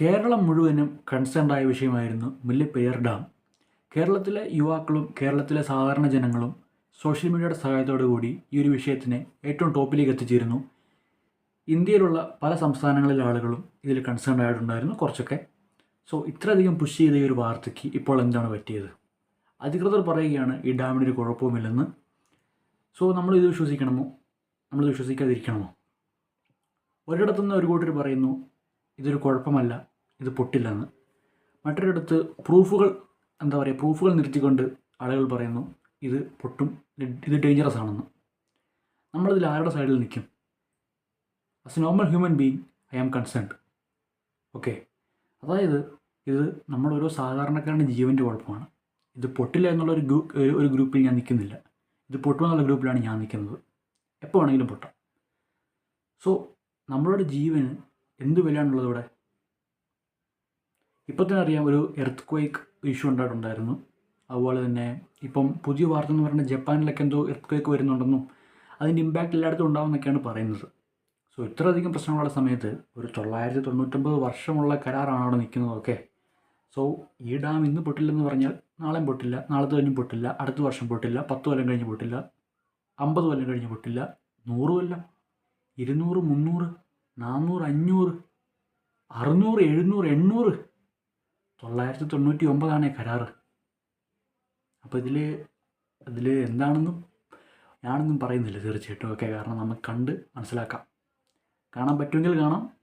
കേരളം മുഴുവനും കൺസേൺഡ് ആയ വിഷയമായിരുന്നു മുല്ലപ്പെരിയാർ ഡാം കേരളത്തിലെ യുവാക്കളും കേരളത്തിലെ സാധാരണ ജനങ്ങളും സോഷ്യൽ മീഡിയയുടെ സഹായത്തോടു കൂടി ഈ ഒരു വിഷയത്തിനെ ഏറ്റവും ടോപ്പിലേക്ക് എത്തിച്ചിരുന്നു. ഇന്ത്യയിലുള്ള പല സംസ്ഥാനങ്ങളിലെ ആളുകളും ഇതിൽ കൺസേൺഡ് ആയിട്ടുണ്ടായിരുന്നു കുറച്ചൊക്കെ. സോ ഇത്രയധികം പുഷ് ചെയ്ത ഈ ഒരു വാർത്തയ്ക്ക് ഇപ്പോൾ എന്താണ് പറ്റിയത്? അധികൃതർ പറയുകയാണ് ഈ ഡാമിന് ഒരു കുഴപ്പവുമില്ലെന്ന്. സോ നമ്മൾ ഇത് വിശ്വസിക്കണമോ? നമ്മൾ വിശ്വസിക്കാതിരിക്കണമോ? ഒരിടത്തുനിന്ന് ഒരു കൂട്ടർ പറയുന്നു ഇതൊരു കുഴപ്പമല്ല ഇത് പൊട്ടില്ലെന്ന്. മറ്റൊരിടത്ത് പ്രൂഫുകൾ എന്താ പറയുക പ്രൂഫുകൾ നിർത്തിക്കൊണ്ട് ആളുകൾ പറയുന്നു ഇത് പൊട്ടും ഇത് ഡേഞ്ചറസ് ആണെന്ന്. നമ്മളിതിൽ ആരുടെ സൈഡിൽ നിൽക്കും? As a normal human being I am concerned okay അതായത് ഇത് നമ്മളൊരു ഓരോ സാധാരണക്കാരന്റെ ജീവന്റെ കുഴപ്പമാണ്. ഇത് പൊട്ടില്ല എന്നുള്ള ഒരു ഗ്രൂ ഒരു ഗ്രൂപ്പിൽ ഞാൻ നിൽക്കുന്നില്ല. ഇത് പൊട്ടുമെന്നുള്ള ഗ്രൂപ്പിലാണ് ഞാൻ നിൽക്കുന്നത്. എപ്പോൾ വേണമെങ്കിലും പൊട്ടാം. സോ നമ്മളുടെ ജീവന് എന്ത് വിലയാണുള്ളത് ഇവിടെ? ഇപ്പം തന്നെ അറിയാം ഒരു എർത്ത് ക്വേക്ക് ഇഷ്യൂ ഉണ്ടായിട്ടുണ്ടായിരുന്നു. അതുപോലെ തന്നെ ഇപ്പം പുതിയ വാർത്ത എന്ന് പറയുന്നത് ജപ്പാനിലൊക്കെ എന്തോ എർത്ത് ക്വേക്ക് വരുന്നുണ്ടെന്നും അതിന്റെ ഇമ്പാക്റ്റ് എല്ലായിടത്തും ഉണ്ടാവുമെന്നൊക്കെയാണ് പറയുന്നത്. സോ ഇത്രയധികം പ്രശ്നങ്ങളുള്ള സമയത്ത് ഒരു തൊള്ളായിരത്തി തൊണ്ണൂറ്റൊമ്പത് വർഷമുള്ള കരാറാണ് അവിടെ നിൽക്കുന്നതൊക്കെ. സോ ഈ ഡാം ഇന്ന് പൊട്ടില്ലെന്ന് പറഞ്ഞാൽ നാളെയും പൊട്ടില്ല നാളത്തെ കഴിഞ്ഞ് പൊട്ടില്ല അടുത്ത വർഷം പൊട്ടില്ല പത്ത് കൊല്ലം കഴിഞ്ഞ് പൊട്ടില്ല അമ്പത് കൊല്ലം കഴിഞ്ഞ് പൊട്ടില്ല നൂറ് കൊല്ലം ഇരുന്നൂറ് മുന്നൂറ് നാന്നൂറ് അഞ്ഞൂറ് അറുന്നൂറ് എഴുന്നൂറ് എണ്ണൂറ്. തൊള്ളായിരത്തി തൊണ്ണൂറ്റി ഒമ്പതാണ് കരാറ്. അപ്പോൾ ഇതിൽ അതിൽ എന്താണെന്നും ഞാനൊന്നും പറയുന്നില്ല തീർച്ചയായിട്ടും. ഓക്കെ കാരണം നമുക്ക് കണ്ട് മനസ്സിലാക്കാം. കാണാൻ പറ്റുമെങ്കിൽ കാണാം.